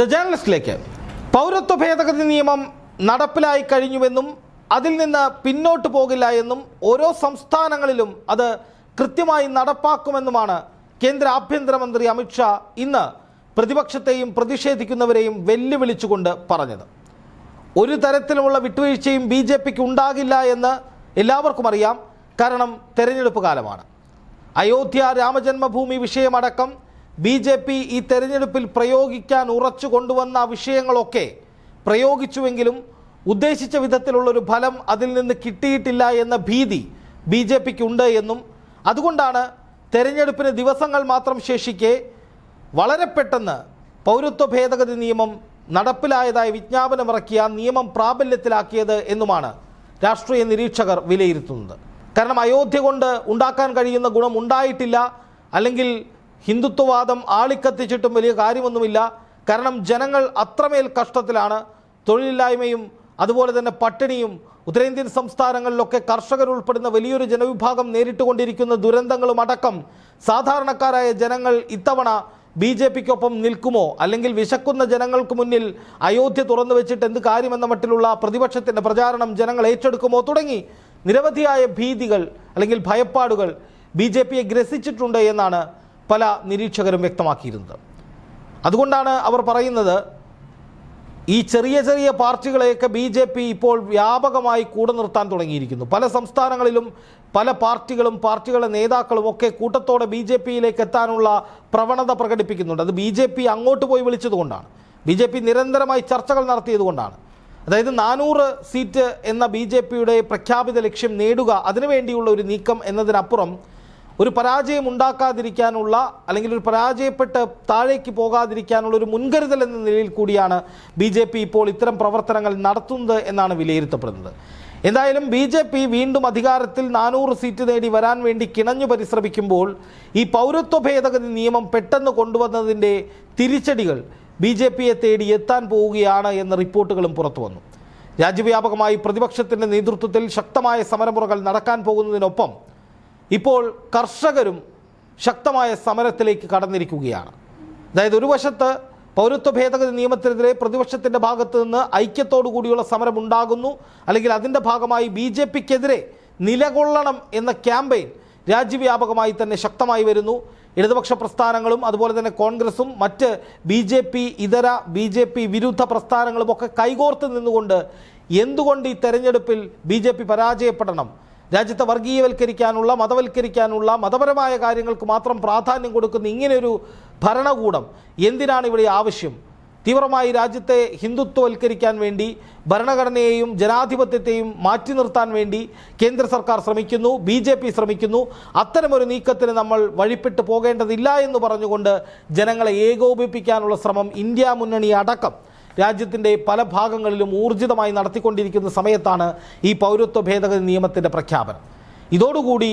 The ജേർണലിസ്റ്റിലേക്ക് പൗരത്വ ഭേദഗതി നിയമം നടപ്പിലായി കഴിഞ്ഞുവെന്നും അതിൽ നിന്ന് പിന്നോട്ട് പോകില്ല എന്നും ഓരോ സംസ്ഥാനങ്ങളിലും അത് കൃത്യമായി നടപ്പാക്കുമെന്നുമാണ് കേന്ദ്ര ആഭ്യന്തരമന്ത്രി അമിത്ഷാ ഇന്ന് പ്രതിപക്ഷത്തെയും പ്രതിഷേധിക്കുന്നവരെയും വെല്ലുവിളിച്ചുകൊണ്ട് പറഞ്ഞത്. ഒരു തരത്തിലുമുള്ള വിട്ടുവീഴ്ചയും ബി ജെ പിക്ക് ഉണ്ടാകില്ല എന്ന് എല്ലാവർക്കും അറിയാം. കാരണം തെരഞ്ഞെടുപ്പ് കാലമാണ്. അയോധ്യ രാമജന്മഭൂമി വിഷയമടക്കം ബി ജെ പി ഈ തെരഞ്ഞെടുപ്പിൽ പ്രയോഗിക്കാൻ ഉറച്ചു കൊണ്ടുവന്ന വിഷയങ്ങളൊക്കെ പ്രയോഗിച്ചുവെങ്കിലും ഉദ്ദേശിച്ച വിധത്തിലുള്ളൊരു ഫലം അതിൽ നിന്ന് കിട്ടിയിട്ടില്ല എന്ന ഭീതി ബി ജെ പിക്ക് ഉണ്ട് എന്നും അതുകൊണ്ടാണ് തെരഞ്ഞെടുപ്പിന് ദിവസങ്ങൾ മാത്രം ശേഷിക്കെ വളരെ പെട്ടെന്ന് പൗരത്വ ഭേദഗതി നിയമം നടപ്പിലായതായി വിജ്ഞാപനമിറക്കിയ നിയമം പ്രാബല്യത്തിലാക്കിയത് എന്നുമാണ് രാഷ്ട്രീയ നിരീക്ഷകർ വിലയിരുത്തുന്നത്. കാരണം അയോധ്യ കൊണ്ട് ഉണ്ടാക്കാൻ കഴിയുന്ന ഗുണം ഉണ്ടായിട്ടില്ല അല്ലെങ്കിൽ ഹിന്ദുത്വവാദം ആളിക്കത്തിച്ചിട്ടും വലിയ കാര്യമൊന്നുമില്ല. കാരണം ജനങ്ങൾ അത്രമേൽ കഷ്ടത്തിലാണ്. തൊഴിലില്ലായ്മയും അതുപോലെ തന്നെ പട്ടിണിയും ഉത്തരേന്ത്യൻ സംസ്ഥാനങ്ങളിലൊക്കെ കർഷകർ ഉൾപ്പെടുന്ന വലിയൊരു ജനവിഭാഗം നേരിട്ടുകൊണ്ടിരിക്കുന്ന ദുരന്തങ്ങളും അടക്കം സാധാരണക്കാരായ ജനങ്ങൾ ഇത്തവണ ബി ജെ പിക്കൊപ്പം നിൽക്കുമോ? അല്ലെങ്കിൽ വിശക്കുന്ന ജനങ്ങൾക്ക് മുന്നിൽ അയോധ്യ തുറന്നു വെച്ചിട്ട് എന്ത് കാര്യമെന്ന മട്ടിലുള്ള പ്രതിപക്ഷത്തിന്റെ പ്രചാരണം ജനങ്ങൾ ഏറ്റെടുക്കുമോ? തുടങ്ങി നിരവധിയായ ഭീതികൾ അല്ലെങ്കിൽ ഭയപ്പാടുകൾ ബി ജെ പിയെ ഗ്രസിച്ചിട്ടുണ്ട് എന്നാണ് പല നിരീക്ഷകരും വ്യക്തമാക്കിയിരുന്നത്. അതുകൊണ്ടാണ് അവർ പറയുന്നത് ഈ ചെറിയ ചെറിയ പാർട്ടികളെയൊക്കെ ബി ജെ പി ഇപ്പോൾ വ്യാപകമായി കൂടെ നിർത്താൻ തുടങ്ങിയിരിക്കുന്നു. പല സംസ്ഥാനങ്ങളിലും പല പാർട്ടികളും പാർട്ടികളുടെ നേതാക്കളും ഒക്കെ കൂട്ടത്തോടെ ബി ജെ പിയിലേക്ക് എത്താനുള്ള പ്രവണത പ്രകടിപ്പിക്കുന്നുണ്ട്. അത് ബി ജെ പി അങ്ങോട്ട് പോയി വിളിച്ചതുകൊണ്ടാണ് ബി ജെ പി നിരന്തരമായി ചർച്ചകൾ നടത്തിയതുകൊണ്ടാണ് അതായത് നാനൂറ് സീറ്റ് എന്ന ബി ജെ പിയുടെ പ്രഖ്യാപിത ലക്ഷ്യം നേടുക അതിനുവേണ്ടിയുള്ള ഒരു നീക്കം എന്നതിനപ്പുറം ഒരു പരാജയം ഉണ്ടാക്കാതിരിക്കാനുള്ള അല്ലെങ്കിൽ ഒരു പരാജയപ്പെട്ട് താഴേക്ക് പോകാതിരിക്കാനുള്ള ഒരു മുൻകരുതൽ എന്ന നിലയിൽ കൂടിയാണ് ബി ജെ പി ഇപ്പോൾ ഇത്തരം പ്രവർത്തനങ്ങൾ നടത്തുന്നത് എന്നാണ് വിലയിരുത്തപ്പെടുന്നത്. എന്തായാലും ബി ജെ പി വീണ്ടും അധികാരത്തിൽ നാനൂറ് സീറ്റ് നേടി വരാൻ വേണ്ടി കിണഞ്ഞു പരിശ്രമിക്കുമ്പോൾ ഈ പൗരത്വ ഭേദഗതി നിയമം പെട്ടെന്ന് കൊണ്ടുവന്നതിന്റെ തിരിച്ചടികൾ ബി ജെ പിയെ തേടി എത്താൻ പോവുകയാണ് എന്ന റിപ്പോർട്ടുകളും പുറത്തു വന്നു. രാജ്യവ്യാപകമായി പ്രതിപക്ഷത്തിന്റെ നേതൃത്വത്തിൽ ശക്തമായ സമരമുറകൾ നടക്കാൻ പോകുന്നതിനൊപ്പം ഇപ്പോൾ കർഷകരും ശക്തമായ സമരത്തിലേക്ക് കടന്നിരിക്കുകയാണ്. അതായത് ഒരു വശത്ത് പൗരത്വ ഭേദഗതി നിയമത്തിനെതിരെ പ്രതിപക്ഷത്തിന്റെ ഭാഗത്ത് നിന്ന് ഐക്യത്തോടു കൂടിയുള്ള സമരം ഉണ്ടാകുന്നു. അല്ലെങ്കിൽ അതിന്റെ ഭാഗമായി ബി ജെ പിക്കെതിരെ നിലകൊള്ളണം എന്ന ക്യാമ്പയിൻ രാജ്യവ്യാപകമായി തന്നെ ശക്തമായി വരുന്നു. ഇടതുപക്ഷ പ്രസ്ഥാനങ്ങളും അതുപോലെ തന്നെ കോൺഗ്രസും മറ്റ് ബി ജെ പി ഇതര ബി ജെ പി വിരുദ്ധ പ്രസ്ഥാനങ്ങളും ഒക്കെ കൈകോർത്ത് നിന്നുകൊണ്ട് എന്തുകൊണ്ട് ഈ തെരഞ്ഞെടുപ്പിൽ ബി ജെ പി പരാജയപ്പെടണം? രാജ്യത്തെ വർഗീയവൽക്കരിക്കാനുള്ള മതവൽക്കരിക്കാനുള്ള മതപരമായ കാര്യങ്ങൾക്ക് മാത്രം പ്രാധാന്യം കൊടുക്കുന്ന ഇങ്ങനെയൊരു ഭരണകൂടം എന്തിനാണ് ഇവിടെ ആവശ്യം? തീവ്രമായി രാജ്യത്തെ ഹിന്ദുത്വവൽക്കരിക്കാൻ വേണ്ടി ഭരണഘടനയെയും ജനാധിപത്യത്തെയും മാറ്റി നിർത്താൻ വേണ്ടി കേന്ദ്ര സർക്കാർ ശ്രമിക്കുന്നു ബി ജെ പി ശ്രമിക്കുന്നു. അത്തരമൊരു നീക്കത്തിന് നമ്മൾ വഴിപ്പെട്ടു പോകേണ്ടതില്ല എന്ന് പറഞ്ഞുകൊണ്ട് ജനങ്ങളെ ഏകോപിപ്പിക്കാനുള്ള ശ്രമം ഇന്ത്യ മുന്നണി അടക്കം രാജ്യത്തിന്റെ പല ഭാഗങ്ങളിലും ഊർജിതമായി നടത്തിക്കൊണ്ടിരിക്കുന്ന സമയത്താണ് ഈ പൗരത്വ ഭേദഗതി നിയമത്തിന്റെ പ്രഖ്യാപനം. ഇതോടുകൂടി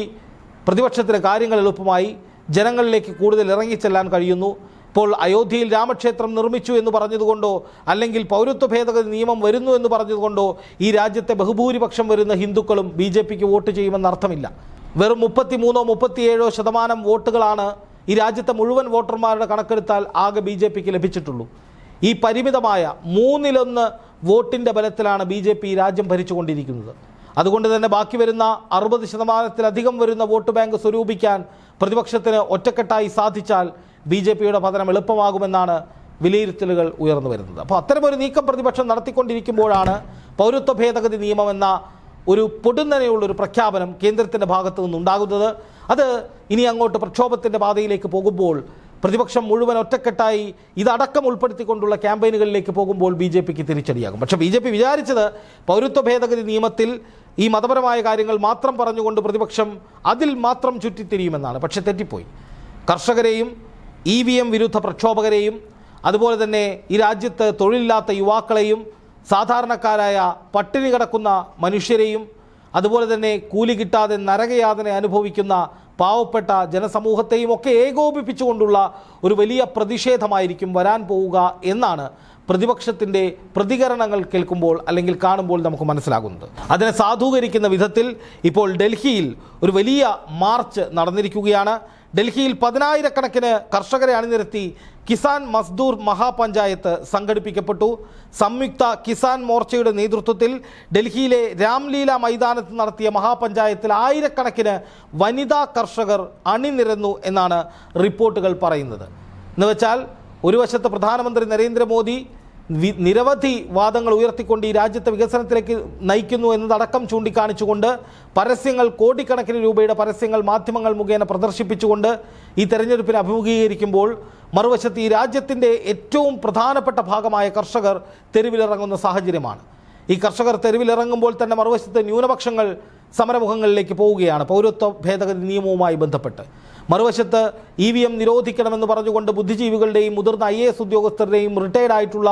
പ്രതിപക്ഷത്തിലെ കാര്യങ്ങൾ എളുപ്പമായി ജനങ്ങളിലേക്ക് കൂടുതൽ ഇറങ്ങിച്ചെല്ലാൻ കഴിയുന്നു. ഇപ്പോൾ അയോധ്യയിൽ രാമക്ഷേത്രം നിർമ്മിച്ചു എന്ന് പറഞ്ഞതുകൊണ്ടോ അല്ലെങ്കിൽ പൗരത്വ ഭേദഗതി നിയമം വരുന്നു എന്ന് പറഞ്ഞതുകൊണ്ടോ ഈ രാജ്യത്തെ ബഹുഭൂരിപക്ഷം വരുന്ന ഹിന്ദുക്കളും ബി ജെ പിക്ക് വോട്ട് ചെയ്യുമെന്ന് അർത്ഥമില്ല. വെറും മുപ്പത്തിമൂന്നോ മുപ്പത്തിയേഴോ ശതമാനം വോട്ടുകളാണ് ഈ രാജ്യത്തെ മുഴുവൻ വോട്ടർമാരുടെ കണക്കെടുത്താൽ ആകെ ബി ലഭിച്ചിട്ടുള്ളൂ. ഈ പരിമിതമായ മൂന്നിലൊന്ന് വോട്ടിന്റെ ബലത്തിലാണ് ബി ജെ പി രാജ്യം ഭരിച്ചുകൊണ്ടിരിക്കുന്നത്. അതുകൊണ്ട് തന്നെ ബാക്കി വരുന്ന അറുപത് ശതമാനത്തിലധികം വരുന്ന വോട്ട് ബാങ്ക് സ്വരൂപിക്കാൻ പ്രതിപക്ഷത്തിന് ഒറ്റക്കെട്ടായി സാധിച്ചാൽ ബി ജെ പിയുടെ പതനം എളുപ്പമാകുമെന്നാണ് വിലയിരുത്തലുകൾ ഉയർന്നു വരുന്നത്. അപ്പോൾ അത്തരമൊരു നീക്കം പ്രതിപക്ഷം നടത്തിക്കൊണ്ടിരിക്കുമ്പോഴാണ് പൗരത്വ ഭേദഗതി നിയമം എന്ന ഒരു പൊടുന്നനെയുള്ളൊരു പ്രഖ്യാപനം കേന്ദ്രത്തിന്റെ ഭാഗത്തു നിന്നുണ്ടാകുന്നത്. അത് ഇനി അങ്ങോട്ട് പ്രക്ഷോഭത്തിന്റെ പാതയിലേക്ക് പോകുമ്പോൾ പ്രതിപക്ഷം മുഴുവൻ ഒറ്റക്കെട്ടായി ഇതടക്കം ഉൾപ്പെടുത്തിക്കൊണ്ടുള്ള ക്യാമ്പയിനുകളിലേക്ക് പോകുമ്പോൾ ബി ജെ പിക്ക് തിരിച്ചടിയാകും. പക്ഷേ ബി ജെ പി വിചാരിച്ചത് പൗരത്വ ഭേദഗതി നിയമത്തിൽ ഈ മതപരമായ കാര്യങ്ങൾ മാത്രം പറഞ്ഞുകൊണ്ട് പ്രതിപക്ഷം അതിൽ മാത്രം ചുറ്റിത്തിരിയുമെന്നാണ്. പക്ഷെ തെറ്റിപ്പോയി. കർഷകരെയും ഇ വി എം വിരുദ്ധ പ്രക്ഷോഭകരെയും അതുപോലെ തന്നെ ഈ രാജ്യത്ത് തൊഴിലില്ലാത്ത യുവാക്കളെയും സാധാരണക്കാരായ പട്ടിണി കിടക്കുന്ന മനുഷ്യരെയും അതുപോലെ തന്നെ കൂലി കിട്ടാതെ നരകയാതനെ അനുഭവിക്കുന്ന പാവപ്പെട്ട ജനസമൂഹത്തെയും ഒക്കെ ഏകോപിപ്പിച്ചുകൊണ്ടുള്ള ഒരു വലിയ പ്രതിഷേധമായിരിക്കും വരാൻ പോവുക എന്നാണ് പ്രതിപക്ഷത്തിന്റെ പ്രതികരണങ്ങൾ കേൾക്കുമ്പോൾ അല്ലെങ്കിൽ കാണുമ്പോൾ നമുക്ക് മനസ്സിലാകുന്നത്. അതിനെ സാധൂകരിക്കുന്ന വിധത്തിൽ ഇപ്പോൾ ഡൽഹിയിൽ ഒരു വലിയ മാർച്ച് നടന്നിരിക്കുകയാണ്. ഡൽഹിയിൽ പതിനായിരക്കണക്കിന് കർഷകരെ അണിനിരത്തി കിസാൻ മസ്ദൂർ മഹാപഞ്ചായത്ത് സംഘടിപ്പിക്കപ്പെട്ടു. സംയുക്ത കിസാൻ മോർച്ചയുടെ നേതൃത്വത്തിൽ ഡൽഹിയിലെ രാംലീല മൈതാനത്ത് നടത്തിയ മഹാപഞ്ചായത്തിൽ ആയിരക്കണക്കിന് വനിതാ കർഷകർ അണിനിരന്നു എന്നാണ് റിപ്പോർട്ടുകൾ പറയുന്നത്. എന്നുവെച്ചാൽ ഒരു വശത്ത് പ്രധാനമന്ത്രി നരേന്ദ്രമോദി നിരവധി വാദങ്ങൾ ഉയർത്തിക്കൊണ്ട് ഈ രാജ്യത്തെ വികസനത്തിലേക്ക് നയിക്കുന്നു എന്നതടക്കം ചൂണ്ടിക്കാണിച്ചുകൊണ്ട് പരസ്യങ്ങൾ കോടിക്കണക്കിന് രൂപയുടെ പരസ്യങ്ങൾ മാധ്യമങ്ങൾ മുഖേന പ്രദർശിപ്പിച്ചുകൊണ്ട് ഈ തെരഞ്ഞെടുപ്പിനെ അഭിമുഖീകരിക്കുമ്പോൾ മറുവശത്ത് ഈ രാജ്യത്തിന്റെ ഏറ്റവും പ്രധാനപ്പെട്ട ഭാഗമായ കർഷകർ തെരുവിലിറങ്ങുന്ന സാഹചര്യമാണ്. ഈ കർഷകർ തെരുവിലിറങ്ങുമ്പോൾ തന്നെ മറുവശത്ത് ന്യൂനപക്ഷങ്ങൾ സമരമുഖങ്ങളിലേക്ക് പോവുകയാണ്. പൗരത്വ ഭേദഗതി നിയമവുമായി ബന്ധപ്പെട്ട്. മറുവശത്ത് ഇ വി എം നിരോധിക്കണമെന്ന് പറഞ്ഞുകൊണ്ട് ബുദ്ധിജീവികളുടെയും മുതിർന്ന ഐ എ എസ് ഉദ്യോഗസ്ഥരുടെയും റിട്ടയർഡ് ആയിട്ടുള്ള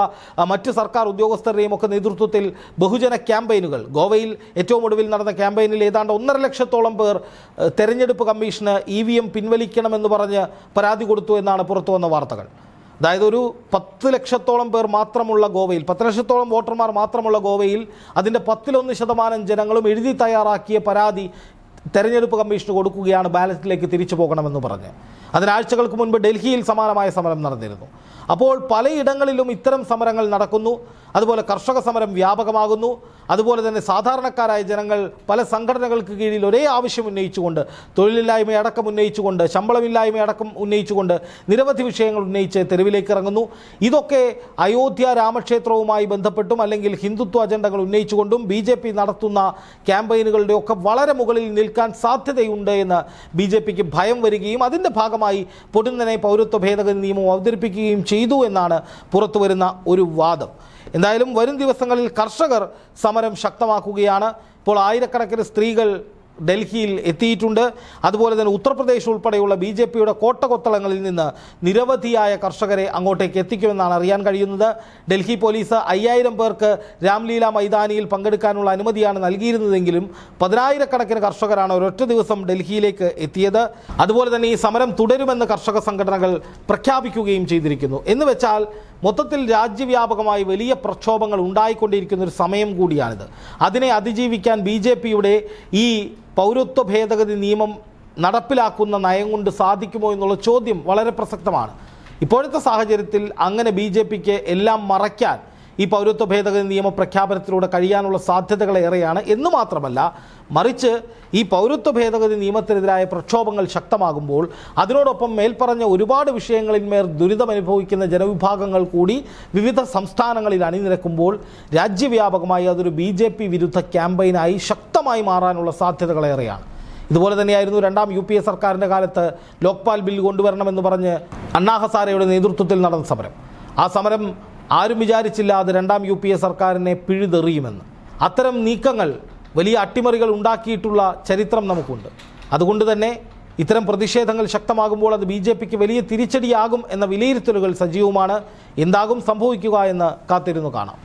മറ്റ് സർക്കാർ ഉദ്യോഗസ്ഥരുടെയും ഒക്കെ നേതൃത്വത്തിൽ ബഹുജന ക്യാമ്പയിനുകൾ. ഗോവയിൽ ഏറ്റവും ഒടുവിൽ നടന്ന ക്യാമ്പയിനിൽ ഏതാണ്ട് ഒന്നര ലക്ഷത്തോളം പേർ തെരഞ്ഞെടുപ്പ് കമ്മീഷന് ഇ വി എം പിൻവലിക്കണമെന്ന് പറഞ്ഞ് പരാതി കൊടുത്തു എന്നാണ് പുറത്തു വന്ന വാർത്തകൾ. അതായത് ഒരു പത്ത് ലക്ഷത്തോളം പേർ മാത്രമുള്ള ഗോവയിൽ പത്ത് ലക്ഷത്തോളം വോട്ടർമാർ മാത്രമുള്ള ഗോവയിൽ അതിന്റെ പത്തിലൊന്ന് ശതമാനം ജനങ്ങളും എഴുതി തയ്യാറാക്കിയ പരാതി തെരഞ്ഞെടുപ്പ് കമ്മീഷന് കൊടുക്കുകയാണ് ബാലറ്റിലേക്ക് തിരിച്ചു പോകണമെന്ന് പറഞ്ഞ്. അതിനാഴ്ചകൾക്ക് മുൻപ് ഡൽഹിയിൽ സമാനമായ സമരം നടന്നിരുന്നു. അപ്പോൾ പലയിടങ്ങളിലും ഇത്തരം സമരങ്ങൾ നടക്കുന്നു. അതുപോലെ കർഷക സമരം വ്യാപകമാകുന്നു. അതുപോലെ തന്നെ സാധാരണക്കാരായ ജനങ്ങൾ പല സംഘടനകൾക്ക് കീഴിൽ ഒരേ ആവശ്യം ഉന്നയിച്ചുകൊണ്ട് തൊഴിലില്ലായ്മ അടക്കം ഉന്നയിച്ചുകൊണ്ട് ശമ്പളമില്ലായ്മ അടക്കം ഉന്നയിച്ചുകൊണ്ട് നിരവധി വിഷയങ്ങൾ ഉന്നയിച്ച് തെരുവിലേക്ക് ഇറങ്ങുന്നു. ഇതൊക്കെ അയോധ്യ രാമക്ഷേത്രവുമായി ബന്ധപ്പെട്ടും അല്ലെങ്കിൽ ഹിന്ദുത്വ അജണ്ടകൾ ഉന്നയിച്ചുകൊണ്ടും ബി നടത്തുന്ന ക്യാമ്പയിനുകളുടെ ഒക്കെ വളരെ മുകളിൽ നിൽക്കാൻ സാധ്യതയുണ്ട് എന്ന് ബി ജെ പിക്ക് ഭയം വരികയും അതിന്റെ ഭാഗമായി പൊടുന്നനെ പൗരത്വ ഭേദഗതി നിയമം അവതരിപ്പിക്കുകയും ചെയ്തു എന്നാണ് പുറത്തുവരുന്ന ഒരു വാദം. എന്തായാലും വരും ദിവസങ്ങളിൽ കർഷകർ സമരം ശക്തമാക്കുകയാണ്. ഇപ്പോൾ ആയിരക്കണക്കിന് സ്ത്രീകൾ ഡൽഹിയിൽ എത്തിയിട്ടുണ്ട്. അതുപോലെ തന്നെ ഉത്തർപ്രദേശ് ഉൾപ്പെടെയുള്ള ബി ജെ പിയുടെ കോട്ടകൊത്തളങ്ങളിൽ നിന്ന് നിരവധിയായ കർഷകരെ അങ്ങോട്ടേക്ക് എത്തിക്കുമെന്നാണ് അറിയാൻ കഴിയുന്നത്. ഡൽഹി പോലീസ് അയ്യായിരം പേർക്ക് രാംലീല മൈതാനിയിൽ പങ്കെടുക്കാനുള്ള അനുമതിയാണ് നൽകിയിരുന്നതെങ്കിലും പതിനായിരക്കണക്കിന് കർഷകരാണ് ഒരൊറ്റ ദിവസം ഡൽഹിയിലേക്ക് എത്തിയത്. അതുപോലെ തന്നെ ഈ സമരം തുടരുമെന്ന് കർഷക സംഘടനകൾ പ്രഖ്യാപിക്കുകയും ചെയ്തിരിക്കുന്നു. എന്ന് വെച്ചാൽ മൊത്തത്തിൽ രാജ്യവ്യാപകമായി വലിയ പ്രക്ഷോഭങ്ങൾ ഉണ്ടായിക്കൊണ്ടിരിക്കുന്ന ഒരു സമയം കൂടിയാണിത്. അതിനെ അതിജീവിക്കാൻ ബി ജെ പിയുടെ ഈ പൗരത്വ ഭേദഗതി നിയമം നടപ്പിലാക്കുന്ന നയം കൊണ്ട് സാധിക്കുമോ എന്നുള്ള ചോദ്യം വളരെ പ്രസക്തമാണ്. ഇപ്പോഴത്തെ സാഹചര്യത്തിൽ അങ്ങനെ ബി ജെ പിക്ക് എല്ലാം മറയ്ക്കാൻ ഈ പൗരത്വ ഭേദഗതി നിയമ പ്രഖ്യാപനത്തിലൂടെ കഴിയാനുള്ള സാധ്യതകൾ ഏറെയാണ്. എന്ന് മാത്രമല്ല മറിച്ച് ഈ പൗരത്വ ഭേദഗതി നിയമത്തിനെതിരായ പ്രക്ഷോഭങ്ങൾ ശക്തമാകുമ്പോൾ അതിനോടൊപ്പം മേൽപ്പറഞ്ഞ ഒരുപാട് വിഷയങ്ങളിന്മേൽ ദുരിതമനുഭവിക്കുന്ന ജനവിഭാഗങ്ങൾ കൂടി വിവിധ സംസ്ഥാനങ്ങളിൽ അണിനിരക്കുമ്പോൾ രാജ്യവ്യാപകമായി അതൊരു ബി വിരുദ്ധ ക്യാമ്പയിനായി ശക്തമായി മാറാനുള്ള സാധ്യതകളേറെയാണ് ഇതുപോലെ തന്നെയായിരുന്നു രണ്ടാം യു പി എ സർക്കാരിന്റെ കാലത്ത് ലോക്പാൽ ബിൽ കൊണ്ടുവരണമെന്ന് പറഞ്ഞ് അണ്ണാ ഹസാരയുടെ നേതൃത്വത്തിൽ നടന്ന സമരം. ആ സമരം ആരും വിചാരിച്ചില്ല അത് രണ്ടാം യു പി എ സർക്കാരിനെ പിഴുതെറിയുമെന്ന്. അത്തരം നീക്കങ്ങൾ വലിയ അട്ടിമറികൾ ഉണ്ടാക്കിയിട്ടുള്ള ചരിത്രം നമുക്കുണ്ട്. അതുകൊണ്ട് തന്നെ ഇത്തരം പ്രതിഷേധങ്ങൾ ശക്തമാകുമ്പോൾ അത് ബി ജെ പിക്ക് വലിയ തിരിച്ചടിയാകും എന്ന വിലയിരുത്തലുകൾ സജീവമാണ്. എന്താകും സംഭവിക്കുക എന്ന് കാത്തിരുന്നു കാണാം.